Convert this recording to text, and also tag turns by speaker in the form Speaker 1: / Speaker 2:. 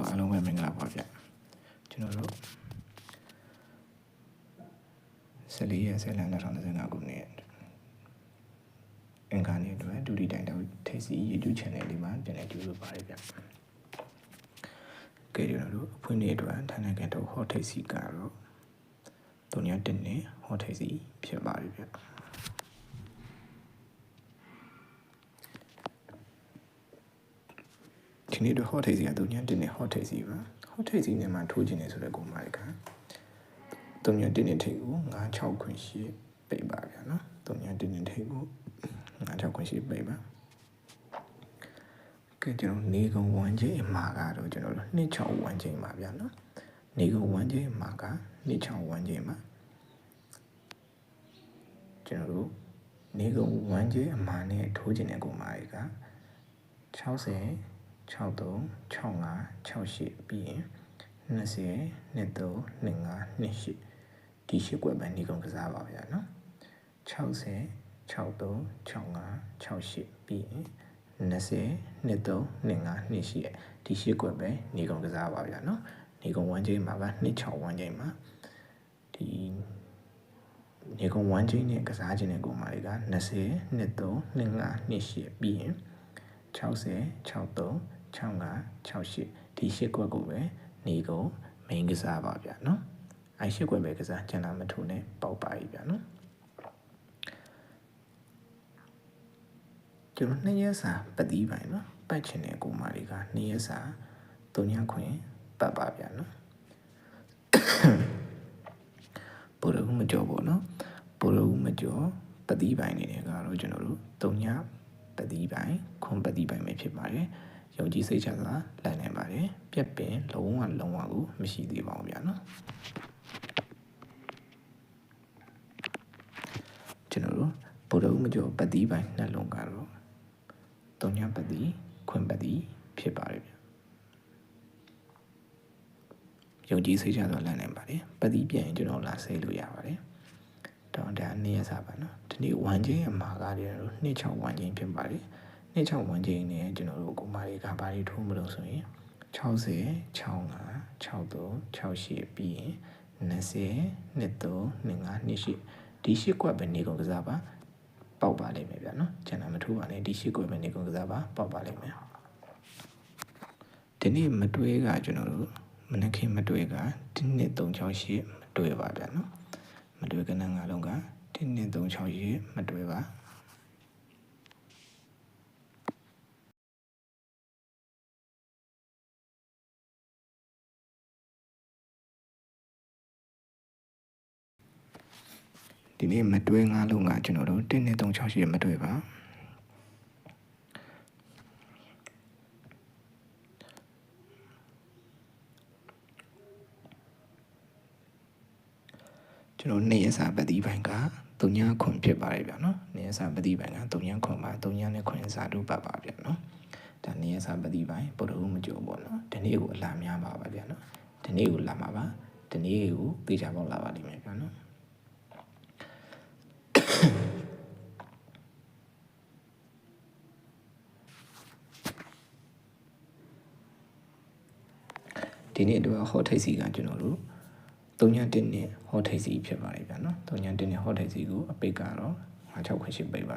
Speaker 1: ပါအားလုံးပဲမင်္ဂလာပါဗျကျွန်တော်တို့14ရက်ဆက်လန်2025ခုနှစ်အင်္ဂါနေ့အတွက်ဒူဒီတိုင်တော့ထိပ်စီ YouTube channel လေးမှာပြန်လည်ကြိုဆိုပါရဗျကဲကျွန်တော်တို့အဖွင့်နေ့အတွက်ဌာနကတော့ဟောထိပ်စီကတော့တုံရတင်နေဟောထိပ်စီဖြစ်ပါပြီဗျ ဒီနေ့တော့ hot ထိပ်စီကတုံညတင်နေ hot ထိပ်စီပါ hot ထိပ်စီနဲ့မှထိုးခြင်းနေဆိုတဲ့ကိုမိုက်ကတုံညတင်နေထိပ်ကို96ခွင့်ရှိပိတ်ပါဗျာနော်တုံညတင်နေထိပ်ကို96ခွင့်ရှိပိတ်ပါကဲကျွန်တော်နေကုံဝမ်းချင်းအမှာကတော့ကျွန်တော်တို့26ဝမ်းချင်းပါဗျာနော်နေကုံဝမ်းချင်းအမှာက26ဝမ်းချင်းပါကျွန်တော်တို့နေကုံဝမ်းချင်းအမှာနဲ့ထိုးခြင်းတဲ့ကိုမိုက်က60 63 65 68ပြီးရင်20 23 25 28ဒီရှစ်ကွက်ပဲနေကုန်ကစားပါဗျာနော်60 63 65 68ပြီးရင်20 23 25 28ဒီရှစ်ကွက်ပဲနေကုန်ကစားပါဗျာနော်နေကုန်1ချိန်မှာက26 1ချိန်မှာဒီနေကုန်1ချိန်နဲ့ကစားခြင်းတဲ့ကိုမာတွေက20 23 25 28ပြီးရင်60 63 65 68ဒီရှစ်ကွက်ကိုပဲနေကုန် main ကစားပါဗျာနော်အဲရှစ်ကွက်ပဲကစားကျန်တာမထိုးနဲ့ပေါက်ပါပြီဗျာနော်ကျွန်တော်နှစ်ရက်စာပတ်တီးပိုင်းနော်ပတ်ချင်တဲ့ကိုမာတွေကနှစ်ရက်စာတုံညာခွင်ပတ်ပါဗျာနော်ပိုရဦးမကြောပေါ့နော်ပိုရဦးမကြောပတ်တီးပိုင်းနေတယ်ကတော့ကျွန်တော်တို့တုံညာပတ်တီးပိုင်းခွန်ပတ်တီးပိုင်းပဲဖြစ်ပါတယ် ယုံကြည်စိတ်ချစွာလည်နိုင်ပါတယ်ပြက်ပင်လုံးဝလုံးဝကိုမရှိသေးပါဘူးဗျာနော်ကျွန်တော်တို့ဗုဒ္ဓဦးမကျော်ပတိပိုင်းနှလုံးကတော့တုံညာပတိခွင်ပတိဖြစ်ပါတယ်ဗျယုံကြည်စိတ်ချစွာလည်နိုင်ပါတယ်ပတိပြန်ရင်ကျွန်တော်လာဆေးလို့ရပါတယ်တော့ဒါနေ့ရက်စားပါနော်ဒီနေ့1ချင်းအမှာကတည်းက26 1ချင်းဖြစ်ပါတယ် နှစ်6ဝန်းကျင်နဲ့ကျွန်တော်တို့ကိုမာတွေကဘာတွေထိုးမလို့ဆိုရင်60 65 63 68ပြီးရင်20 23 25 28ဒီရှစ်ကွက်ပဲနေကုန်ကစားပါပေါက်ပါလိမ့်မယ်ဗျာနော်ကျန်တာမထိုးပါနဲ့ဒီရှစ်ကွက်ပဲနေကုန်ကစားပါပေါက်ပါလိမ့်မယ်ဒီနေ့မတွေးကကျွန်တော်တို့မနက်ခင်းမတွေးကဒီနှစ်368မတွေးပါဗျာနော်မတွေးကနန်းငါလုံးကဒီနှစ်368မတွေးပါ ဒီနေ့မတွဲငါးလုံးကကျွန်တော်တို့1နဲ့368မတွဲပါကျွန်တော်နေရစာပတိပိုင်းက3ညခွန်ဖြစ်ပါတယ်ဗျာနော်နေရစာပတိပိုင်းက3ညခွန်ပါ3ညနဲ့ခွန်စာတို့ပတ်ပါဗျာနော်ဒါနေရစာပတိပိုင်းပုဒ်ဟုမကြိုးပေါ့နော်ဒီနေ့ကိုအလားများပါပါဗျာနော်ဒီနေ့ကိုလာမှာပါဒီနေ့ကိုသိချပေါက်လာပါလိမ့်မယ်ဗျာနော် ဒီနေ့အတွက်ဟောထိတ်စီကကျွန်တော်တို့3.1နဲ့ဟောထိတ်စီဖြစ်ပါတယ်ဗျာနော်3.1နဲ့ဟောထိတ်စီကိုအပိတ်ကတော့56ခွင့်ရှိပိတ်ပါ